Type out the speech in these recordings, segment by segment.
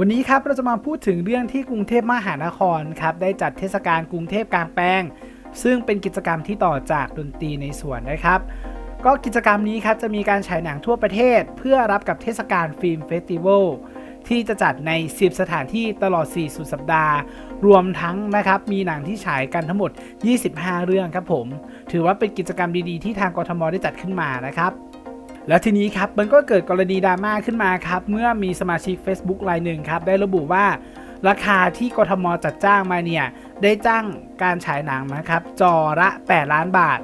วันนี้ครับเราจะมาพูดถึงเรื่องที่กรุงเทพมหานครครับได้จัดเทศกาลกรุงเทพกลางแปลง ซึ่งเป็นกิจกรรมที่ต่อจากดนตรีในสวนนะครับ ก็กิจกรรมนี้ครับจะมีการฉายหนังทั่วประเทศ เพื่อรับกับเทศกาลฟิล์มเฟสติวัลที่จะจัดใน 10 สถานที่ตลอด 4 สุดสัปดาห์ รวมทั้งนะครับ มีหนังที่ฉายกันทั้งหมด 25 เรื่องครับผม ถือว่าเป็นกิจกรรมดีๆ ที่ทางกทมได้จัดขึ้นมานะครับ แล้วทีนี้ครับมันก็เกิดกรณีดราม่าขึ้นมาครับ เมื่อมีสมาชิก Facebook รายหนึ่งครับ ได้ระบุว่าราคาที่กทมจัดจ้างมาเนี่ย ได้จ้างการฉายหนังนะครับ จอละ 8 ล้านบาท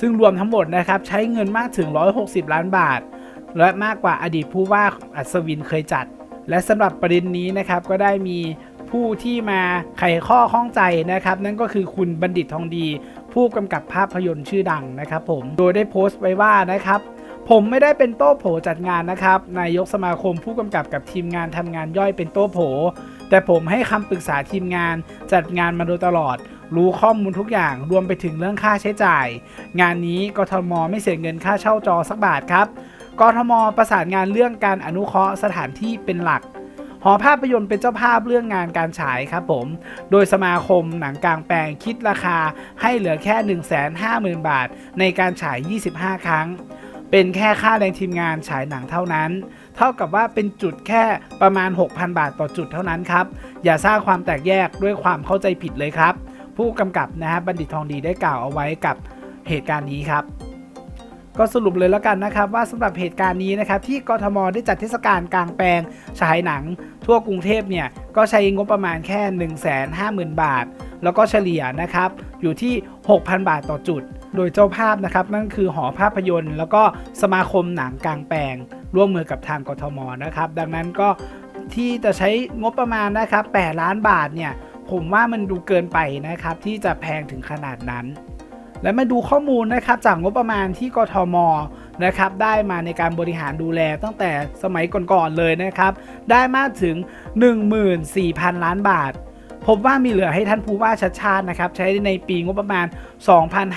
ซึ่งรวมทั้งหมดนะครับ ใช้เงินมากถึง 160 ล้านบาท และมากกว่าอดีตผู้ว่าอัศวินเคยจัด และสำหรับประเด็นนี้นะครับก็ได้มีผู้ที่มาไขข้อข้องใจนะครับ นั่นก็คือคุณบัณฑิตทองดี ผู้กำกับภาพยนตร์ชื่อดังนะครับผมโดยได้โพสต์ไว้ว่านะครับ ผมไม่ได้เป็นโต้โผจัดงานนะครับ นายกสมาคมผู้กำกับกับทีมงานทำงานย่อยเป็นโต้โผ แต่ผมให้คำปรึกษาทีมงานจัดงานมาโดยตลอด รู้ข้อมูลทุกอย่างรวมไปถึงเรื่องค่าใช้จ่าย งานนี้กทมไม่เสียเงินค่าเช่าจอสักบาทครับกทมประสานงานเรื่องการอนุเคราะห์สถานที่เป็นหลักหอภาพยนตร์เป็นเจ้าภาพเรื่องงานการฉายครับผม โดยสมาคมหนังกลางแปลงคิดราคาให้เหลือแค่ 150,000 บาทในการฉาย 25 ครั้ง เป็นแค่ค่าแรงทีมงานฉายหนังเท่านั้น เท่ากับว่าเป็นจุดแค่ประมาณ 6,000 บาทต่อจุดเท่านั้นครับ อย่าสร้างความแตกแยกด้วยความเข้าใจผิดเลยครับ ผู้กำกับนะฮะบัณฑิตทองดีได้กล่าวเอาไว้กับเหตุการณ์นี้ครับก็สรุปเลยแล้วกันนะครับว่าสำหรับเหตุการณ์นี้นะครับที่กทมได้จัดเทศกาลกลางแปลงฉายหนัง ทั่วกรุงเทพเนี่ยก็ใช้งบประมาณแค่ 1 5 0 0 0 0 บาท แล้วก็เฉลี่ยนะครับอยู่ที่ 6,000 บาทต่อจุด โดยเจ้าภาพนะครับนั่นคือหอภาพยนตร์ แล้วก็สมาคมหนังกลางแปลง ร่วมมือกับทางกทมนะครับ ดังนั้นก็ที่จะใช้งบประมาณนะครับ8ล้านบาทเนี่ยผมว่ามันดูเกินไปนะครับที่จะแพงถึงขนาดนั้น และมาดูข้อมูลนะครับจากงบประมาณที่กทมนะครับได้มาในการบริหารดูแลตั้งแต่สมัยก่อนๆเลยนะครับ ได้มากถึง 14,000 ล้านบาท พบว่ามีเหลือให้ท่านผู้ว่าชัดชาตินะครับใช้ในปีงบประมาณ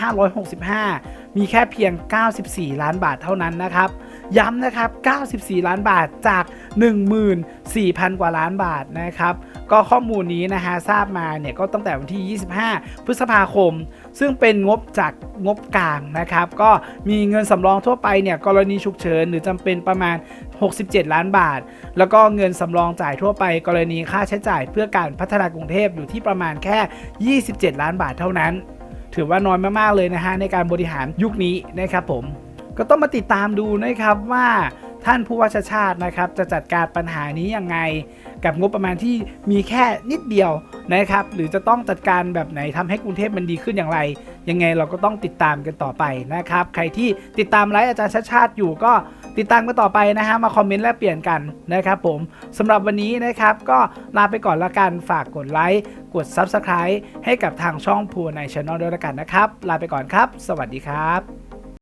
2,565 มีแค่เพียง 94 ล้านบาทเท่านั้นนะครับ ย้ำนะครับ 94 ล้านบาทจาก 14,000 กว่าล้านบาทนะครับ ก็ข้อมูลนี้นะฮะทราบมาเนี่ยก็ตั้งแต่วันที่ 25 พฤษภาคม ซึ่งเป็นงบจากงบกลางนะครับ ก็มีเงินสำรองทั่วไปเนี่ยกรณีฉุกเฉินหรือจำเป็นประมาณ 67 ล้านบาท แล้วก็เงินสำรองจ่ายทั่วไป กรณีค่าใช้จ่ายเพื่อการพัฒนากรุงเทพอยู่ที่ประมาณแค่ 27 ล้านบาทเท่านั้น ถือว่าน้อยมากๆเลยนะฮะในการบริหารยุคนี้นะครับผมก็ต้องมาติดตามดูนะครับว่าท่านผู้ว่าชาติชาตินะครับจะจัดการปัญหานี้ยังไง กับงบประมาณที่มีแค่นิดเดียวนะครับ หรือจะต้องจัดการแบบไหนทำให้กรุงเทพมันดีขึ้นอย่างไร ยังไงเราก็ต้องติดตามกันต่อไปนะครับ ใครที่ติดตามไลฟ์อาจารย์ชาชาติอยู่ก็ ติดตามกันต่อไปนะฮะมาคอมเมนต์แลกเปลี่ยนกันนะครับผมสำหรับวันนี้นะครับก็ลาไปก่อนละกันฝากกดไลค์กด Subscribe ให้กับทางช่องพูในช anel ด้วยละกันนะครับ ลาไปก่อนครับ สวัสดีครับ